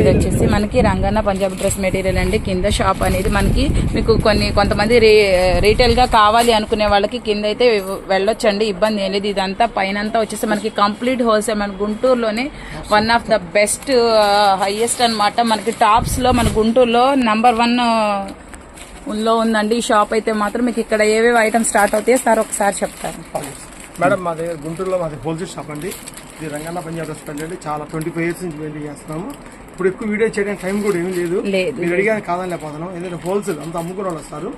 ఇది వచ్చేసి మనకి రంగన్న పంజాబ్ డ్రెస్ మెటీరియల్ అండి. కింద షాప్ అనేది మనకి మీకు కొన్ని కొంతమంది రీ రీటైల్గా కావాలి అనుకునే వాళ్ళకి కింద అయితే వెళ్ళొచ్చండి. ఇబ్బంది ఏం లేదు. ఇదంతా పైన వచ్చేసి మనకి కంప్లీట్ హోల్సేల్ మన గుంటూరులోనే one of the best highest అన్నమాట. మనకి టాప్స్లో మన గుంటూరులో నంబర్ వన్లో ఉందండి. ఈ షాప్ అయితే మాత్రం మీకు ఇక్కడ ఏవేవి ఐటమ్స్ స్టార్ట్ అవుతాయో సార్ ఒకసారి చెప్తారు. మేడం మా దగ్గర గుంటూరులో మాది హోల్సేల్ షాప్ అండి. ఇది రంగన్న పంజాబ్ రెస్టారెంట్ అండి. చాలా ట్వంటీ ఫైవ్ ఇయర్స్ నుంచి మెయింటైన్ చేస్తున్నాము. ఇప్పుడు ఎక్కువ వీడియో చేయడానికి టైం కూడా ఏమీ లేదు. మీరు అడిగాను కాదని లేకపోతున్నాం ఎందుకంటే హోల్సేల్ అంత అమ్ముకునే వాళ్ళు వస్తారు.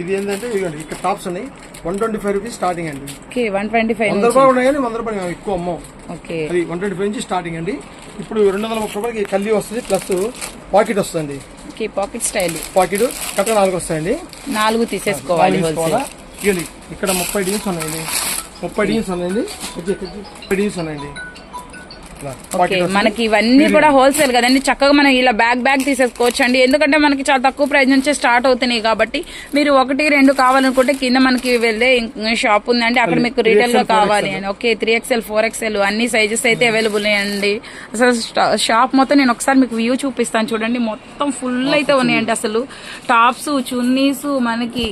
ఇది ఏంటంటే ఇదిగోండి ఇక్కడ టాప్స్ ఉన్నాయి. One twenty five rupees starting అండి. ఓకే వన్ ట్వంటీ ఫైవ్ వంద రూపాయలు ఉన్నాయి కానీ వంద రూపాయలు ఎక్కువ అమ్మం. ఓకే. అది వన్ ట్వంటీ ఫైవ్ నుంచి స్టార్టింగ్ అండి. ఇప్పుడు రెండు వందల ముప్పై రూపాయలకి కల్లి వస్తుంది ప్లస్ పాకెట్ వస్తుంది ఓకే పాకెట్ స్టైల్ పాకెట్ కట్ట నాలుగు వస్తాయండి. నాలుగు తీసేసుకోవాలి ఇక్కడ ముప్పై డీన్స్ ఉన్నాయండి. ముప్పై డీన్స్ ఉన్నాయండి. ముప్పై డీన్స్ ఉన్నాయండి. మనకి ఇవన్నీ కూడా హోల్సేల్ కదండి. చక్కగా మనం ఇలా బ్యాగ్ బ్యాగ్ తీసేసుకోవచ్చు అండి ఎందుకంటే మనకి చాలా తక్కువ ప్రైస్ నుంచే స్టార్ట్ అవుతున్నాయి కాబట్టి మీరు ఒకటి రెండు కావాలనుకుంటే కింద మనకి వెళ్ళే షాప్ ఉందండి. అక్కడ మీకు రీటైల్లో కావాలి అని. Okay three XL four XL అన్ని సైజెస్ అయితే అవైలబుల్ అండి. అసలు షాప్ మొత్తం నేను ఒకసారి మీకు వ్యూ చూపిస్తాను చూడండి. మొత్తం ఫుల్ అయితే ఉన్నాయండి అసలు. టాప్స్ చున్నీస్ మనకి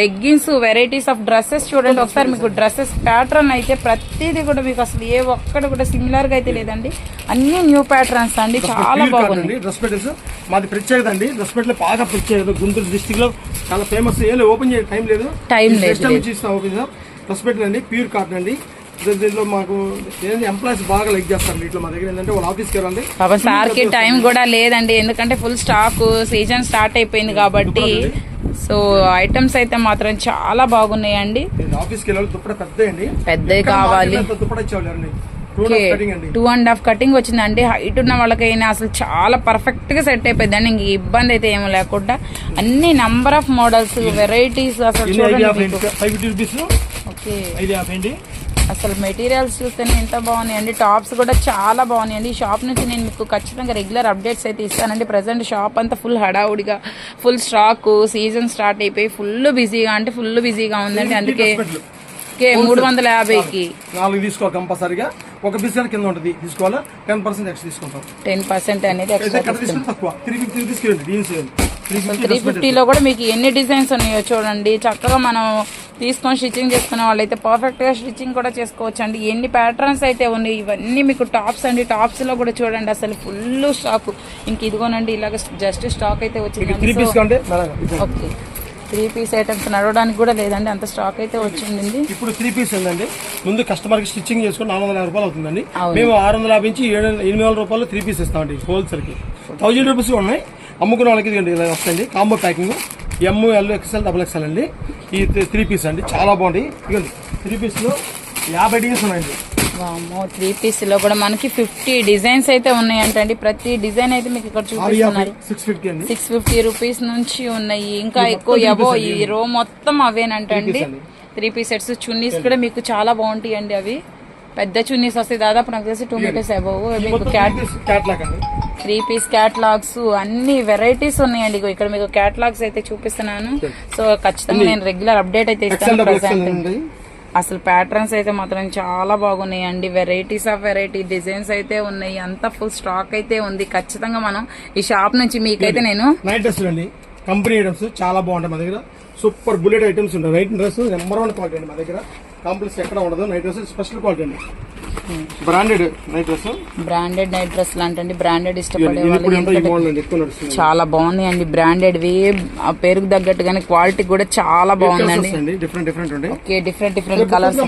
లెగ్గిన్స్ వెరైటీస్ ఆఫ్ డ్రెస్సెస్ చూడండి ఒకసారి మీకు డ్రెస్సెస్ ప్యాటర్న్ అయితే ప్రతిదీ కూడా మీకు అసలు ఏ ఒక్కటి కూడా సిమిలర్గా అయితే లేదండి. అన్ని న్యూ ప్యాటర్న్స్ అండి. చాలా బాగుంది. డ్రెస్ మెటీరియల్స్ మాది ప్రత్యేకత అండి. డ్రెస్ మెటీరియల్ బాగా ప్రత్యేకత గుంటూరు డిస్టిక్లో చాలా ఫేమస్ ఏం ఓపెన్ చేయ టైం లేదు. టైం లేదు. డ్రెస్ మెటీరియల్ అండి. ప్యూర్ కాటన్ అండి. దీంట్లో మాకు ఎంప్లాయీస్ బాగా లైక్ చేస్తారు ఇట్లా మా దగ్గర ఏంటంటే వాళ్ళ ఆఫీస్కి వెళ్ళండి పాపం సార్కి టైం కూడా లేదండి. ఎందుకంటే ఫుల్ స్టాక్ సీజన్ స్టార్ట్ అయిపోయింది కాబట్టి సో ఐటమ్స్ అయితే మాత్రం చాలా బాగున్నాయండి. పెద్ద అండి కావాలి. అండి. అండి టూ అండ్ హాఫ్ కటింగ్ వచ్చిందండి. హైట్ ఉన్న వాళ్ళకైనా అసలు చాలా పర్ఫెక్ట్గా సెట్ అయిపోయిందండి ఇంక ఇబ్బంది అయితే ఏమీ లేకుండా అన్ని నంబర్ ఆఫ్ మోడల్స్ వెరైటీస్ అసలు చూడండి ఓకే. అండి అసలు మెటీరియల్స్ చూస్తేనే ఎంత బాగున్నాయండి. టాప్స్ కూడా చాలా బాగున్నాయండి. ఈ షాప్ నుంచి నేను మీకు ఖచ్చితంగా రెగ్యులర్ అప్డేట్స్ అయితే ఇస్తానండి. ప్రజెంట్ షాప్ అంతా ఫుల్ హడావుడిగా ఫుల్ స్టాక్ సీజన్ స్టార్ట్ అయిపోయి ఫుల్ బిజీగా అంటే ఫుల్ బిజీగా ఉందండి. అందుకే మూడు వందల యాభైకి. నాలుగు తీసుకోవాలి కంపల్సరీగా. ఒక బిస్కెట్ కింద ఉంటుంది తీసుకోవాలా? టెన్ పర్సెంట్ ఎక్స్ట్రా తీసుకుంటాం. టెన్ పర్సెంట్ అనేది తక్కువ. Three fifty three three fifty ఫిఫ్టీలో కూడా మీకు ఎన్ని డిజైన్స్ ఉన్నాయో చూడండి. చక్కగా మనం తీసుకొని స్టిచ్చింగ్ చేసుకునే వాళ్ళైతే పర్ఫెక్ట్గా స్టిచ్చింగ్ కూడా చేసుకోవచ్చు అండి ఎన్ని ప్యాటర్న్స్ అయితే ఉన్నాయి ఇవన్నీ మీకు టాప్స్ అండి. టాప్స్లో కూడా చూడండి అసలు ఫుల్ స్టాక్ ఇంక ఇదిగోనండి ఇలాగ జస్ట్ స్టాక్ అయితే వచ్చింది. ఓకే త్రీ పీస్ ఐటమ్స్ నడవడానికి కూడా లేదండి అంత స్టాక్ అయితే వచ్చింది ఇప్పుడు త్రీ పీస్ ఉందండి. ముందు కస్టమర్కి స్టిచ్చింగ్ చేసుకుని నాలుగు వందల రూపాయలు అవుతుందండి. మేము ఆరు వందల యాభై నుంచి ఏడు ఎనిమిది వందల రూపాయలు త్రీ పీస్ ఇస్తామండి హోల్సేల్కి. థౌజండ్ రూపీస్ ఉన్నాయి. అమ్ముకునే వాళ్ళకి ఇలా వస్తాయండి. Combo packing M L XL double XL అండి. ఈ త్రీ పీస్ అండి. చాలా బాగుంటాయి ఇదిగోండి. త్రీ పీస్లో యాభై డిజైన్స్ ఉన్నాయండి. త్రీ పీస్లో కూడా మనకి ఫిఫ్టీ డిజైన్స్ అయితే ఉన్నాయంటండి. ప్రతి డిజైన్ అయితే మీకు ఇక్కడ చూపిస్తున్నారు. Six fifty six fifty rupees నుంచి ఉన్నాయి. ఇంకా ఎక్కువ ఎబో ఈ రో మొత్తం అవేనంటండి. అండి. త్రీ పీస్ సెట్స్ చున్నీస్ కూడా మీకు చాలా బాగుంటాయి అండి అవి. పెద్ద చున్నీస్ వస్తాయి. దాదాపు నాకు తెలిసి టూ మీటర్స్ అబోవ్ మీకు క్యాట్ క్యాట్లాక్ అండి. త్రీ పీస్ క్యాట్లాగ్స్ అన్ని వెరైటీస్ ఉన్నాయండి. ఇక్కడ మీకు క్యాట్లాగ్స్ అయితే చూపిస్తున్నాను. సో ఖచ్చితంగా నేను రెగ్యులర్ అప్డేట్ అయితే ఇస్తాను ప్రజెంట్ అండి అసలు ప్యాటర్న్స్ అయితే మాత్రం చాలా బాగున్నాయండి. వెరైటీస్ ఆఫ్ వెరైటీ డిజైన్స్ అయితే ఉన్నాయి. అంతా ఫుల్ స్టాక్ అయితే ఉంది. ఖచ్చితంగా మనం ఈ షాప్ నుంచి మీకైతే నేను నైట్ అండి. కంపెనీ ఐటమ్స్ చాలా బాగుంటాయి మా దగ్గర. సూపర్ బుల్లెట్ ఐటమ్స్ ఉంటాయి. Night dress number one quality అండి మా దగ్గర. కాంప్లెక్స్ ఎక్కడ ఉండదు. నైట్ డ్రెస్ స్పెషల్ క్వాలిటీ అండి. Branded night dress branded night dress లాంటండి branded ఇష్టపడే చాలా బాగుంది అండి బ్రాండెడ్ వి ఆ పేరుకు తగ్గట్టుగానే క్వాలిటీ కూడా చాలా బాగుందండి. అండి different different okay different different colours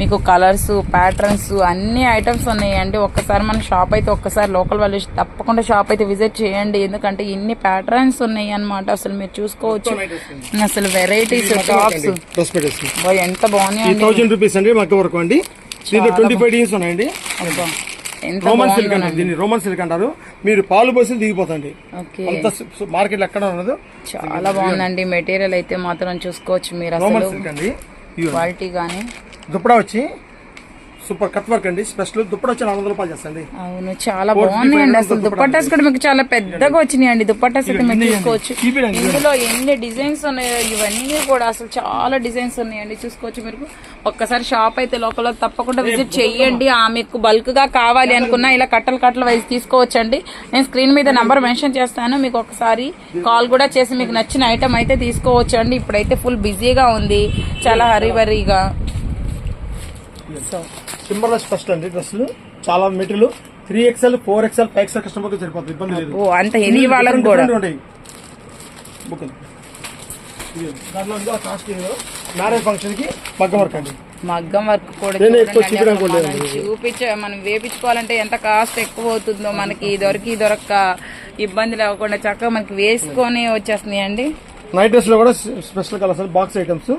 మీకు కలర్స్ ప్యాటర్న్స్ అన్ని ఐటమ్స్ ఉన్నాయండి. ఒక్కసారి మన షాప్ అయితే ఒక్కసారి లోకల్ వాళ్ళు తప్పకుండా షాప్ అయితే విజిట్ చేయండి. ఎందుకంటే ఇన్ని ప్యాటర్న్స్ ఉన్నాయి అన్నమాట అసలు మీరు చూసుకోవచ్చు. అసలు వెరైటీస్ టాప్స్ ఎంత బాగున్నాయి ఈ థౌజండ్ రూపీస్ అండి మగ్గ వరకు అండి. దీంట్లో ట్వంటీ ఫైవ్ డిజైన్స్ ఉన్నాయండి. రోమన్ సిల్క్ అంటారు దీన్ని రోమన్ సిల్క్ అంటారు. మీరు పాలు పోసి దిగిపోతండి. అంత మార్కెట్ ఎక్కడ ఉన్నదో చాలా బాగుందండి. మెటీరియల్ అయితే మాత్రం చూసుకోవచ్చు మీరు రోమన్ సిల్క్ అండి. క్వాలిటీ గానీ. దుప్పడా వచ్చి సూపర్ కట్ వర్క్ అండి. స్పెషల్ దుప్పటి వచ్చి నాలుగు వందల రూపాయలు చేస్తండి. అవును చాలా బాగున్నాయండి అసలు. five దుప్పట్టాస్ కూడా మీకు చాలా పెద్దగా వచ్చినాయండి. దుప్పట్టాస్ అయితే మీరు చూసుకోవచ్చు. ఇందులో ఎన్ని డిజైన్స్ ఉన్నాయో ఇవన్నీ కూడా అసలు చాలా డిజైన్స్ ఉన్నాయండి. చూసుకోవచ్చు మీరు. ఒక్కసారి షాప్ అయితే లోపల తప్పకుండా విజిట్ చేయండి. ఆ మీకు బల్క్గా కావాలి అనుకున్నా ఇలా కట్టలు కట్టలు వైజ్ తీసుకోవచ్చండి. నేను స్క్రీన్ మీద నంబర్ మెన్షన్ చేస్తాను. మీకు ఒకసారి కాల్ కూడా చేసి మీకు నచ్చిన ఐటమ్ అయితే తీసుకోవచ్చు అండి ఇప్పుడైతే ఫుల్ బిజీగా ఉంది. చాలా హరీబరీగా. సో సింబర్లో స్పెషల్ అండి డ్రెస్సులు. చాలా material. Three XL four XL five XL customer సరిపోతుంది. ఇబ్బంది లేదు. ఓ అంత హెవీ వాళ్ళకి కూడా. ఉంటాయి. బుక్ దాంట్లో ఇంకా కాస్ట్ మ్యారేజ్ ఫంక్షన్కి మగ్గం వర్క్ అండి. మగ్గం వర్క్ కూడా. చూపించ మనం వేపించుకోవాలంటే ఎంత కాస్ట్ ఎక్కువ అవుతుందో మనకి దొరికి దొరక్క ఇబ్బంది లేకుండా చక్కగా మనకి వేసుకొని వచ్చేస్తున్నాయి అండి. నైట్ డ్రెస్లో కూడా స్పెషల్ కలర్స్ బాక్స్ ఐటమ్స్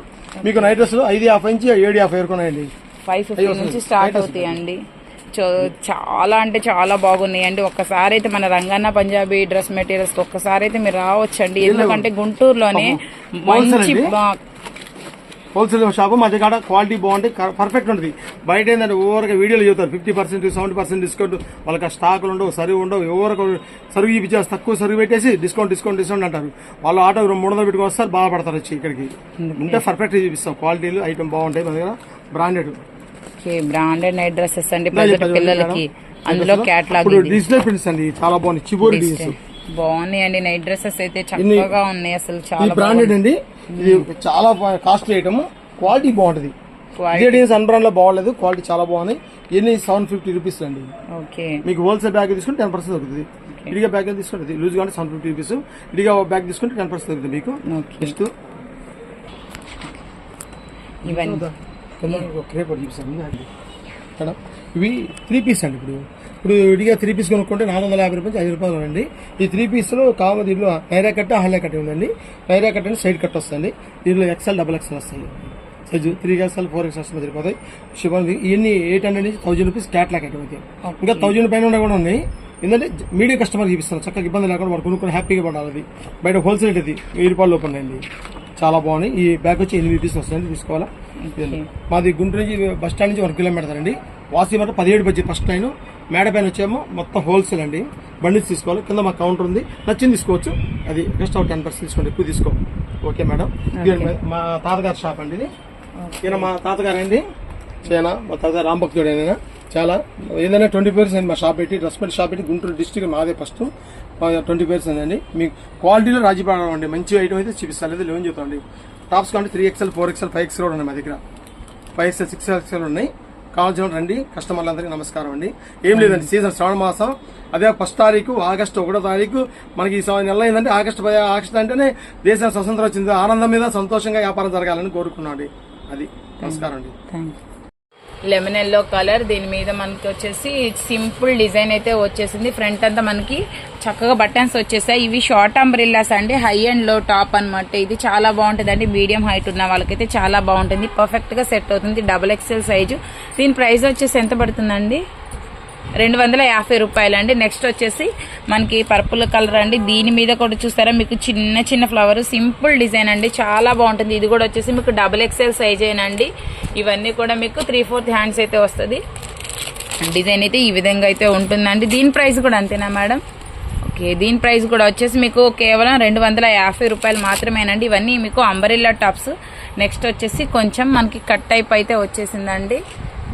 మీకు నైట్ డ్రెస్లో ఐదు యాభై నుంచి ఏడు యాభై వరకు ఉన్నాయండి. ఫైవ్ ఫిఫ్టీ నుంచి స్టార్ట్ అవుతాయండి చో- చాలా అంటే చాలా బాగున్నాయండి ఒక్కసారి అయితే మన రంగన్న పంజాబీ డ్రెస్ మెటీరియల్స్ ఒక్కసారి అయితే మీరు రావచ్చండి. ఎందుకంటే గుంటూరులోనే మంచి హోల్సేల్ షాప్ మా దగ్గర క్వాలిటీ బాగుంటుంది పర్ఫెక్ట్ ఉంటుంది. బయట ఏంటంటే ఓవరగా వీడియోలు చెబుతారు fifty percent seventy percent discount వాళ్ళకి స్టాకులు ఉండవు సర్వ్ ఉండవు. ఎవరికి సర్వ్ ఇప్పించేసి తక్కువ సర్వ్ పెట్టేసి డిస్కౌంట్ డిస్కౌంట్ డిస్కౌంట్ అంటారు. వాళ్ళు ఆటో రెండు మూడు వందలు పెట్టుకొని వస్తారు బాధపడతారు వచ్చి ఇక్కడికి. ఉంటే పర్ఫెక్ట్ చూపిస్తాం. క్వాలిటీలు ఐటమ్ బాగుంటాయి మన దగ్గర. Branded okay branded night dresses అండి పిల్లలకి అందులో క్యాట్లాగ్ డిజిటల్ ప్రింట్స్ అండి చాలా బాగుంది చిబోరి డిజైన్స్ బాగున్నాయండి నైట్ డ్రెస్సెస్ అయితే చక్కగా ఉన్నాయి అసలు చాలా బ్రాండెడ్ అండి. ఇది చాలా కాస్ట్లీ ఐటమ్ క్వాలిటీ బాగుంటుంది. డిజైన్స్ అన్ బ్రాండ్లో బాగలేదు క్వాలిటీ చాలా బాగుంది ఎన్ని సెవెన్ ఫిఫ్టీ రూపీస్ అండి. ఓకే మీకు హోల్సేల్ బ్యాగ్ తీసుకుంటే టెన్ పర్సెంట్ దొరుకుతుంది ఇడిగా బ్యాగ్ తీసుకుంటే లూజ్గా సెవెన్ ఫిఫ్టీ రూపీస్ ఇడిగా బ్యాగ్ తీసుకుంటే టెన్ పర్సెంట్ దొరుకుతుంది మీకు. నెక్స్ట్ ఇవన్నీ. క్రేప్ ఒకటి చూపిస్తాను మేడం ఇవి త్రీ పీస్ అండి ఇప్పుడు. ఇప్పుడు విడిగా త్రీ పీస్ కొనుక్కుంటే నాలుగు వందల యాభై రూపాయలు ఐదు రూపాయలు అండి ఈ త్రీ పీస్లో కావాలి దీంట్లో నైరా కట్ట హల్లా కట్ట ఉందండి. నైరా కట్ట అంటే సైడ్ కట్ వస్తుంది. దీంట్లో ఎక్సెల్ డబల్ ఎక్సెల్ వస్తాయి size three XL four XL సరిపోతాయి. శుభం ఇవన్నీ ఎయిట్ హండ్రెడ్ నుంచి థౌజండ్ రూపీస్ క్యాట్లాక్ అయితే. ఇంకా థౌజండ్ పైన ఉండే కూడా ఉన్నాయి. ఎందుకంటే మీడియం కస్టమర్ చూపిస్తారు చక్కగా ఇబ్బంది లేకుండా వాడు కొనుక్కొని హ్యాపీగా పడాలి అది బయట హోల్సేల్ ఇది వెయ్యి రూపాయలు లోపల అండి చాలా బాగున్నాయి. ఈ బ్యాగ్ వచ్చి ఎనిమిది పీస్ వస్తాయండి తీసుకోవాలా. మాది గుంటూరు నుంచి బస్ స్టాండ్ నుంచి వన్ కిలోమీటర్ అండి. వాసి మాట పదిహేడు బడ్జెట్ ఫస్ట్ లైన్ మేడ పైన వచ్చేమో. మొత్తం హోల్సేల్ అండి. బండిల్స్ తీసుకోవాలి. కింద మా కౌంటర్ ఉంది. నచ్చింది తీసుకోవచ్చు. అది జస్ట్ ఒక టెన్ పర్సెంట్ తీసుకోండి. ఎక్కువ తీసుకో. Okay madam. మా తాతగారి షాప్ అండి ఇది. ఈయన మా తాతగారు అండి. ఈయన మా తాతగారు రాంభక్తుడు ఆయన చాలా ఏదైనా ట్వంటీ పేర్స్ అండి మా షాప్ పెట్టి డ్రెస్ పెట్టి షాప్ పెట్టి గుంటూరు డిస్టిక్ మాదే ఫస్ట్. ట్వంటీ పేర్స్ అండి. మీకు క్వాలిటీలో రాజీ పడడం అండి. మంచి ఐటమ్ అయితే చూపిస్తాను. లేదా లోన్ చెప్తామండి టాప్స్ కాబట్టి three XL four XL five XL ఉన్నాయి మా దగ్గర. ఫైవ్ ఎక్స్ఎల్ సిక్స్ ఎక్స్ఎల్ ఉన్నాయి. కావాల్సిన రండి. కస్టమర్లందరికీ నమస్కారం అండి. ఏం లేదండి. సీజన్ శ్రావణ మాసం. అదే ఫస్ట్ తారీఖు ఆగస్టు ఒకటో తారీఖు. మనకి ఈ నెల అయిందంటే ఆగస్టు పది ఆగస్టు అంటేనే దేశం స్వతంత్రం వచ్చింది. ఆనందం మీద సంతోషంగా వ్యాపారం జరగాలని కోరుకున్నాం అండి. అది. నమస్కారం అండి. Lemon yellow colour. దీని మీద మనకి వచ్చేసి సింపుల్ డిజైన్ అయితే వచ్చేసింది. ఫ్రంట్ అంతా మనకి చక్కగా బటన్స్ వచ్చేసాయి. ఇవి షార్ట్ అంబ్రిల్లాస్ అండి. హై అండ్లో టాప్ అన్నమాట. ఇది చాలా బాగుంటుంది అండి మీడియం హైట్ ఉన్న వాళ్ళకైతే చాలా బాగుంటుంది. పర్ఫెక్ట్గా సెట్ అవుతుంది. డబుల్ ఎక్స్ఎల్ సైజు దీని ప్రైస్ వచ్చేసి ఎంత పడుతుందండి? రెండు వందల యాభై రూపాయలు అండి నెక్స్ట్ వచ్చేసి మనకి పర్పుల్ కలర్ అండి. దీని మీద కూడా చూస్తారా? మీకు చిన్న చిన్న ఫ్లవర్ సింపుల్ డిజైన్ అండి. చాలా బాగుంటుంది. ఇది కూడా వచ్చేసి మీకు డబుల్ ఎక్స్ఎల్ సైజ్ అండి ఇవన్నీ కూడా మీకు త్రీ ఫోర్త్ హ్యాండ్స్ అయితే వస్తుంది. డిజైన్ అయితే ఈ విధంగా అయితే ఉంటుందండి. దీని ప్రైస్ కూడా అంతేనా మేడం? ఓకే దీని ప్రైస్ కూడా వచ్చేసి మీకు కేవలం రెండు వందల యాభై రూపాయలు మాత్రమేనండి. ఇవన్నీ మీకు అంబరిల్లా టాప్స్. నెక్స్ట్ వచ్చేసి కొంచెం మనకి కట్ టైప్ అయితే వచ్చేసిందండి.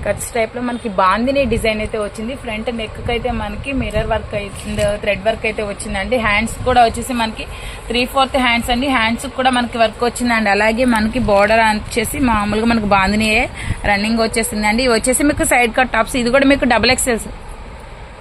కట్స్ టైప్లో మనకి బాందిని డిజైన్ అయితే వచ్చింది. ఫ్రంట్ నెక్కి అయితే మనకి మిర్రర్ వర్క్ అయితే థ్రెడ్ వర్క్ అయితే వచ్చిందండి. హ్యాండ్స్ కూడా వచ్చేసి మనకి త్రీ ఫోర్త్ హ్యాండ్స్ అండి. హ్యాండ్స్ కూడా మనకి వర్క్ వచ్చిందండి. అలాగే మనకి బార్డర్ వచ్చేసి మామూలుగా మనకి బాందినియే రన్నింగ్ వచ్చేసిందండి. ఇవి వచ్చేసి మీకు సైడ్ కట్ టాప్స్ ఇది కూడా మీకు డబుల్ ఎక్సెల్స్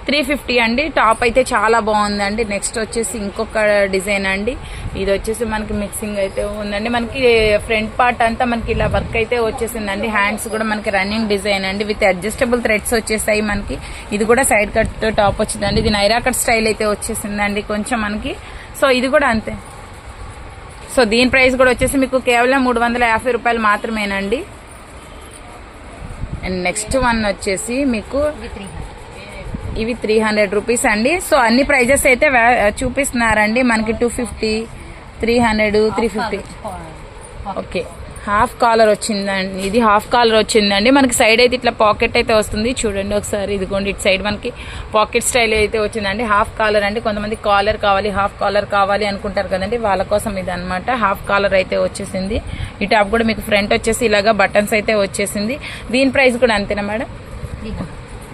త్రీ ఫిఫ్టీ అండి. టాప్ అయితే చాలా బాగుందండి. నెక్స్ట్ వచ్చేసి ఇంకొక డిజైన్ అండి. ఇది వచ్చేసి మనకి మిక్సింగ్ అయితే ఉందండి. మనకి ఫ్రంట్ పార్ట్ అంతా మనకి ఇలా వర్క్ అయితే వచ్చేసిందండి. హ్యాండ్స్ కూడా మనకి రన్నింగ్ డిజైన్ అండి. విత్ అడ్జస్టబుల్ థ్రెడ్స్ వచ్చేసాయి మనకి. ఇది కూడా సైడ్ కట్ టాప్ వచ్చిందండి. ఇది నైరా కట్ స్టైల్ అయితే వచ్చేసిందండి కొంచెం మనకి. సో ఇది కూడా అంతే. సో దీని ప్రైస్ కూడా వచ్చేసి మీకు కేవలం మూడు వందల యాభై రూపాయలు మాత్రమేనండి. అండ్ నెక్స్ట్ వన్ వచ్చేసి మీకు ఇవి త్రీ హండ్రెడ్ రూపీస్ అండి. సో అన్ని ప్రైజెస్ అయితే చూపిస్తున్నారండి. మనకి two fifty three hundred three fifty okay half collar వచ్చిందండి. ఇది హాఫ్ కాలర్ వచ్చిందండి. మనకి సైడ్ అయితే ఇట్లా పాకెట్ అయితే వస్తుంది. చూడండి ఒకసారి ఇదిగోండి ఇటు సైడ్ మనకి పాకెట్ స్టైల్ అయితే వచ్చిందండి. హాఫ్ కాలర్ అండి కొంతమంది కాలర్ కావాలి హాఫ్ కాలర్ కావాలి అనుకుంటారు కదండి. వాళ్ళ కోసం ఇది అనమాట హాఫ్ కాలర్ అయితే వచ్చేసింది. ఈ టాప్ కూడా మీకు ఫ్రంట్ వచ్చేసి ఇలాగా బటన్స్ అయితే వచ్చేసింది. దీని ప్రైస్ కూడా అంతేనా మేడం?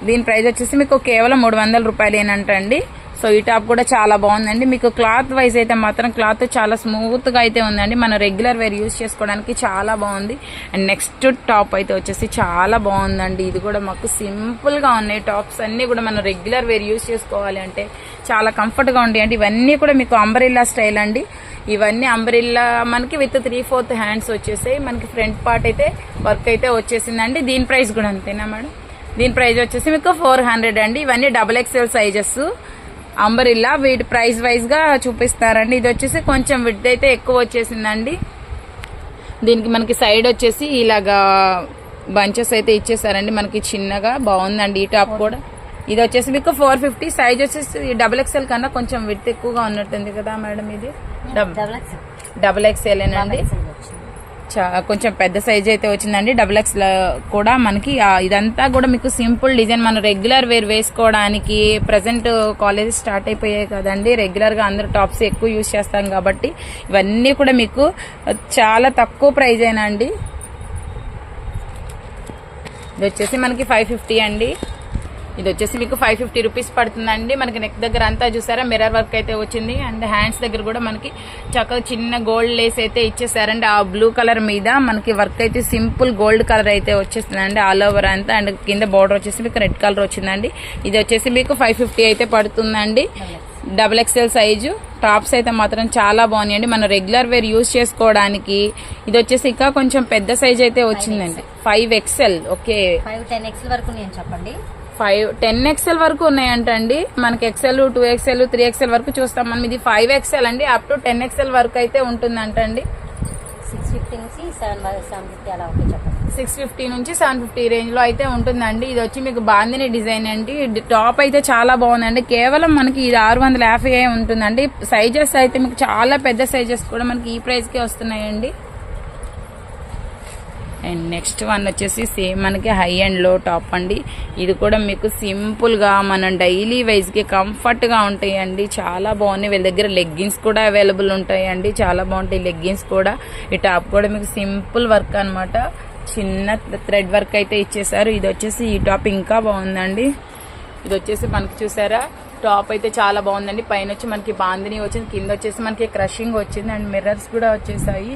దీని ప్రైస్ వచ్చేసి మీకు కేవలం మూడు వందల రూపాయలేనంటండి. సో ఈ టాప్ కూడా చాలా బాగుందండి. మీకు క్లాత్ వైజ్ అయితే మాత్రం క్లాత్ చాలా స్మూత్గా అయితే ఉందండి. మన రెగ్యులర్ వేర్ యూజ్ చేసుకోవడానికి చాలా బాగుంది. అండ్ నెక్స్ట్ టాప్ అయితే వచ్చేసి చాలా బాగుందండి. ఇది కూడా మాకు సింపుల్గా ఉన్నాయి టాప్స్ అన్నీ కూడా మనం రెగ్యులర్ వేర్ యూజ్ చేసుకోవాలి అంటే చాలా కంఫర్ట్గా ఉండేయండి ఉంటాయి. అంటే ఇవన్నీ కూడా మీకు అంబరిల్లా స్టైల్ అండి. ఇవన్నీ అంబరిల్లా మనకి విత్ త్రీ ఫోర్త్ హ్యాండ్స్ వచ్చేసాయి. మనకి ఫ్రంట్ పార్ట్ అయితే వర్క్ అయితే వచ్చేసిందండి. దీని ప్రైస్ కూడా అంతేనా మేడం? దీని ప్రైస్ వచ్చేసి మీకు ఫోర్ హండ్రెడ్ అండి. ఇవన్నీ డబుల్ ఎక్స్ఎల్ సైజెస్. అంబరిల్లా వీటి ప్రైస్ వైజ్గా చూపిస్తారండి. ఇది వచ్చేసి కొంచెం విడ్ అయితే ఎక్కువ వచ్చేసిందండి. దీనికి మనకి సైడ్ వచ్చేసి ఇలాగా బంచెస్ అయితే ఇచ్చేసారండి. మనకి చిన్నగా బాగుందండి ఈ టాప్ కూడా. ఇది వచ్చేసి మీకు ఫోర్ ఫిఫ్టీ. సైజ్ వచ్చేసి డబుల్ ఎక్స్ఎల్ కన్నా కొంచెం విత్ ఎక్కువగా ఉన్నట్టుంది కదా మేడం ఇది? Double XL. ఏనండి? కొంచెం పెద్ద సైజ్ అయితే వచ్చిందండి. డబుల్ ఎక్స్లో కూడా మనకి ఇదంతా కూడా మీకు సింపుల్ డిజైన్ మనం రెగ్యులర్ వేర్ వేసుకోవడానికి ప్రజెంట్ కాలేజ్ స్టార్ట్ అయిపోయాయి కదండి. రెగ్యులర్గా అందరూ టాప్స్ ఎక్కువ యూజ్ చేస్తాం కాబట్టి ఇవన్నీ కూడా మీకు చాలా తక్కువ ప్రైజ్ అండి? ఇది వచ్చేసి మనకి ఫైవ్ ఫిఫ్టీ అండి. ఇది వచ్చేసి మీకు ఫైవ్ ఫిఫ్టీ రూపీస్ పడుతుందండి. మనకి నెక్ దగ్గర అంతా చూసారా? మిర్రర్ వర్క్ అయితే వచ్చింది. అండ్ హ్యాండ్స్ దగ్గర కూడా మనకి చక్కగా చిన్న గోల్డ్ లేస్ అయితే ఇచ్చేసారండి. ఆ బ్లూ కలర్ మీద మనకి వర్క్ అయితే సింపుల్ గోల్డ్ కలర్ అయితే వచ్చేస్తుందండి. ఆల్ ఓవర్ అంతా. అండ్ కింద బార్డర్ వచ్చేసి మీకు రెడ్ కలర్ వచ్చిందండి. ఇది వచ్చేసి మీకు ఫైవ్ ఫిఫ్టీ అయితే పడుతుందండి. డబుల్ ఎక్స్ఎల్ సైజు టాప్స్ అయితే మాత్రం చాలా బాగున్నాయండి మనం రెగ్యులర్ వేర్ యూస్ చేసుకోవడానికి ఇది వచ్చేసి ఇంకా కొంచెం పెద్ద సైజ్ అయితే వచ్చిందండి. Five XL okay five ten X వరకు నేను చెప్పండి. ఫైవ్ టెన్ ఎక్స్ఎల్ వరకు ఉన్నాయంటండి మనకి XL two XL three XL వరకు చూస్తాం. మనం ఇది ఫైవ్ ఎక్స్ఎల్ అండి. అప్ టు టెన్ ఎక్స్ఎల్ వరకు అయితే ఉంటుందంటండి సిక్స్ ఫిఫ్టీ నుంచి సెవెన్ ఫిఫ్టీ అలా ఓకే చెప్పండి. సిక్స్ ఫిఫ్టీ నుంచి సెవెన్ ఫిఫ్టీ రేంజ్లో అయితే ఉంటుందండి. ఇది వచ్చి మీకు బాందిని డిజైన్ అండి. టాప్ అయితే చాలా బాగుందండి. కేవలం మనకి ఇది ఆరు వందల యాభై ఉంటుందండి. సైజెస్ అయితే మీకు చాలా పెద్ద సైజెస్ కూడా మనకి ఈ ప్రైస్కి వస్తున్నాయండి. అండ్ నెక్స్ట్ వన్ వచ్చేసి సేమ్ మనకి హై అండ్లో టాప్ అండి. ఇది కూడా మీకు సింపుల్గా మనం డైలీ వైజ్కి కంఫర్ట్గా ఉంటాయండి. చాలా బాగున్నాయి. వీళ్ళ దగ్గర లెగ్గిన్స్ కూడా అవైలబుల్ ఉంటాయండి. చాలా బాగుంటాయి లెగ్గిన్స్ కూడా. ఈ టాప్ కూడా మీకు సింపుల్ వర్క్ అన్నమాట. చిన్న థ్రెడ్ వర్క్ అయితే ఇచ్చేసారు. ఇది వచ్చేసి ఈ టాప్ ఇంకా బాగుందండి. ఇది వచ్చేసి మనకి చూసారా? టాప్ అయితే చాలా బాగుందండి. పైన వచ్చి మనకి బాందిని వచ్చింది. కింద వచ్చేసి మనకి క్రషింగ్ వచ్చింది. అండ్ మిర్రర్స్ కూడా వచ్చేసాయి.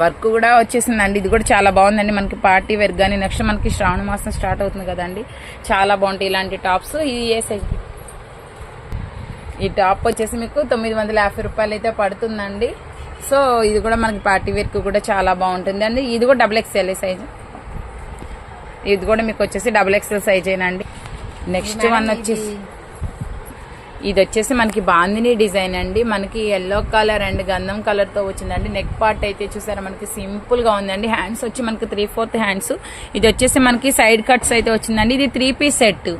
వర్క్ కూడా వచ్చేసిందండి. ఇది కూడా చాలా బాగుందండి. మనకి పార్టీ వేర్ కానీ నెక్స్ట్ మనకి శ్రావణ మాసం స్టార్ట్ అవుతుంది కదండి. చాలా బాగుంటాయి ఇలాంటి టాప్స్. ఇది ఏ సైజ్? ఈ టాప్ వచ్చేసి మీకు తొమ్మిది వందల యాభై రూపాయలు అయితే పడుతుందండి. సో ఇది కూడా మనకి పార్టీ వేర్కి కూడా చాలా బాగుంటుంది అండి. ఇది కూడా డబుల్ ఎక్స్ఎల్ సైజ్. ఇది కూడా మీకు వచ్చేసి డబుల్ ఎక్స్ఎల్ సైజ్ ఏనండి. నెక్స్ట్ వన్ వచ్చేసి ఇది వచ్చేసి మనకి బాందిని డిజైన్ అండి. మనకి ఎల్లో కలర్ అండ్ గంధం కలర్తో వచ్చిందండి. నెక్ పార్ట్ అయితే చూసారా మనకి సింపుల్గా ఉందండి. హ్యాండ్స్ వచ్చి మనకి త్రీ ఫోర్త్ హ్యాండ్స్ ఇది వచ్చేసి మనకి సైడ్ కట్స్ అయితే వచ్చిందండి. ఇది త్రీ పీస్ సెట్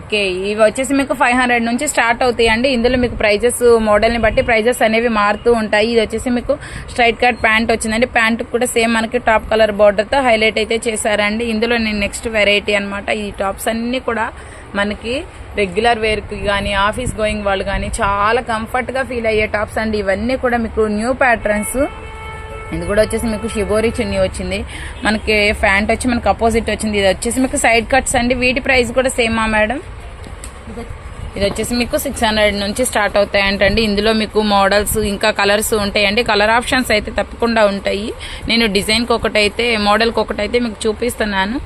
ఓకే ఇవి వచ్చేసి మీకు ఫైవ్ హండ్రెడ్ నుంచి స్టార్ట్ అవుతాయండి. ఇందులో మీకు ప్రైజెస్ మోడల్ని బట్టి ప్రైజెస్ అనేవి మారుతూ ఉంటాయి. ఇది వచ్చేసి మీకు స్ట్రైట్ కట్ ప్యాంట్ వచ్చిందండి. ప్యాంట్ కూడా సేమ్ మనకి టాప్ కలర్ బార్డర్తో హైలైట్ అయితే చేశారండి. ఇందులో నేను నెక్స్ట్ వెరైటీ అనమాట ఈ టాప్స్ అన్నీ కూడా మనకి రెగ్యులర్ వేర్కి కానీ ఆఫీస్ గోయింగ్ వాళ్ళు కానీ చాలా కంఫర్ట్గా ఫీల్ అయ్యే టాప్స్ అండి. ఇవన్నీ కూడా మీకు న్యూ ప్యాటర్న్స్ ఇది కూడా వచ్చేసి మీకు షిబోరి చున్నీ వచ్చింది. మనకి ప్యాంట్ వచ్చి మనకి అపోజిట్ వచ్చింది. ఇది వచ్చేసి మీకు సైడ్ కట్స్ అండి. వీటి ప్రైస్ కూడా సేమా మేడం ఇది వచ్చేసి మీకు సిక్స్ హండ్రెడ్ నుంచి స్టార్ట్ అవుతాయంటండి. ఇందులో మీకు మోడల్స్ ఇంకా కలర్స్ ఉంటాయండి. కలర్ ఆప్షన్స్ అయితే తప్పకుండా ఉంటాయి. నేను డిజైన్కి ఒకటైతే మోడల్కి ఒకటైతే మీకు చూపిస్తున్నాను.